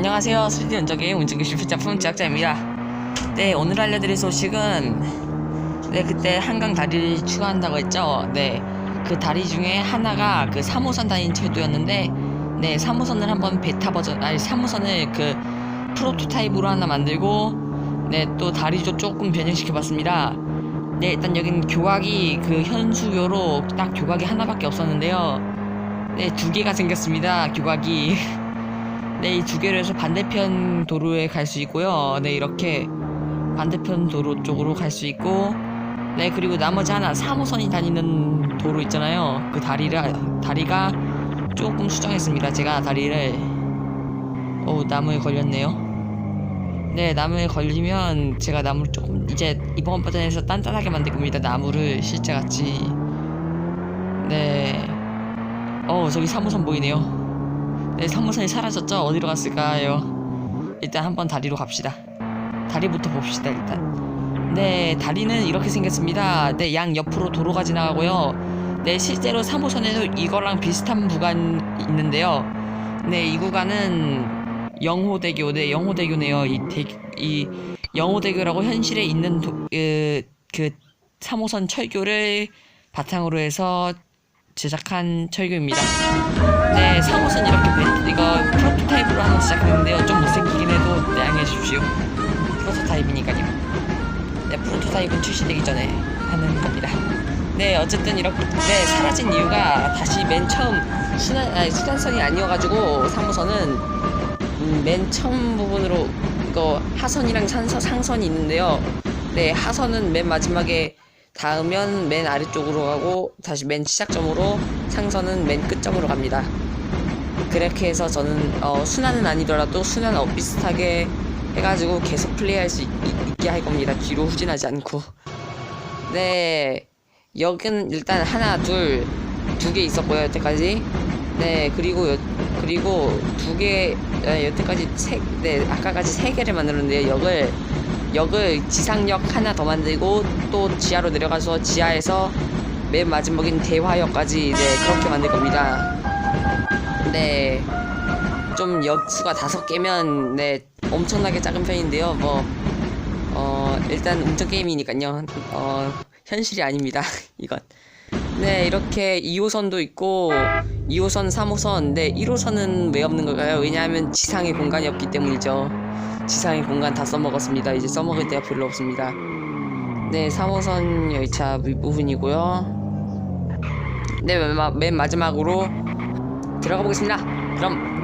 안녕하세요. 스리디 연적의 운전기술 작품 제작자입니다. 네, 오늘 알려드릴 소식은 네, 그때 한강 다리를 추가한다고 했죠. 네, 그 다리 중에 하나가 그 3호선 다닌 철도였는데 네, 3호선을 한번 베타 버전, 아니 3호선을 그 프로토타입으로 하나 만들고 네, 또 다리도 조금 변형시켜봤습니다. 네, 일단 여긴 교각이 그 현수교로 딱 교각이 하나밖에 없었는데요. 네, 두 개가 생겼습니다. 교각이. 네, 이 두 개를 해서 반대편 도로에 갈 수 있고요. 네, 이렇게 반대편 도로 쪽으로 갈 수 있고, 네, 그리고 나머지 하나 3호선이 다니는 도로 있잖아요. 그 다리를, 다리가 조금 수정했습니다. 제가 다리를, 어 나무에 걸렸네요. 네, 나무에 걸리면 제가 나무를 조금, 이제 이번 버전에서 단단하게 만들 겁니다. 나무를 실제같이. 네. 어, 저기 3호선 보이네요. 네, 3호선이 사라졌죠? 어디로 갔을까요? 일단 한번 다리로 갑시다. 다리부터 봅시다, 일단. 네, 다리는 이렇게 생겼습니다. 네, 양 옆으로 도로가 지나가고요. 네, 실제로 3호선에도 이거랑 비슷한 구간 있는데요. 네, 이 구간은 영호대교, 네, 영호대교네요. 이 대, 이 영호대교라고 현실에 있는 도, 그, 그 3호선 철교를 바탕으로 해서 제작한 철교입니다. 네, 3호선 이렇게 벤, 이거 프로토타입으로 하나 시작했는데요. 좀 못생기긴 해도 양해해 주십시오. 프로토타입이니까요. 네, 프로토타입은 출시되기 전에 하는 겁니다. 네, 어쨌든 이렇게 네, 사라진 이유가 다시 맨 처음 순환, 아니, 순환선이 아니어가지고 3호선은 음, 맨 처음 부분으로 이거 하선이랑 산서, 상선이 있는데요. 네, 하선은 맨 마지막에 닿으면 맨 아래쪽으로 가고 다시 맨 시작점으로 상선은 맨 끝점으로 갑니다. 그렇게 해서 저는 어, 순환은 아니더라도 순환 어 비슷하게 해가지고 계속 플레이할 수 있, 있게 할 겁니다. 뒤로 후진하지 않고. 네, 여기는 일단 하나, 둘, 두 개 있었고요 여태까지. 네, 그리고 여, 그리고 두 개, 아, 여태까지 세, 네, 아까까지 세 개를 만들었는데요. 역을 역을 지상역 하나 더 만들고 또 지하로 내려가서 지하에서 맨 마지막인 대화역까지 네 그렇게 만들 겁니다. 네. 좀 역수가 다섯 개면 네 엄청나게 작은 편인데요. 뭐 어, 일단 운전 게임이니까요. 어, 현실이 아닙니다. 이건. 네, 이렇게 2호선도 있고 2호선, 3호선. 네, 1호선은 왜 없는 걸까요? 왜냐하면 지상에 공간이 없기 때문이죠. 지상의 공간 다 써먹었습니다. 이제 써먹을 데가 별로 없습니다. 네, 3호선 열차 윗부분이고요. 네, 맨 마지막으로 들어가 보겠습니다. 그럼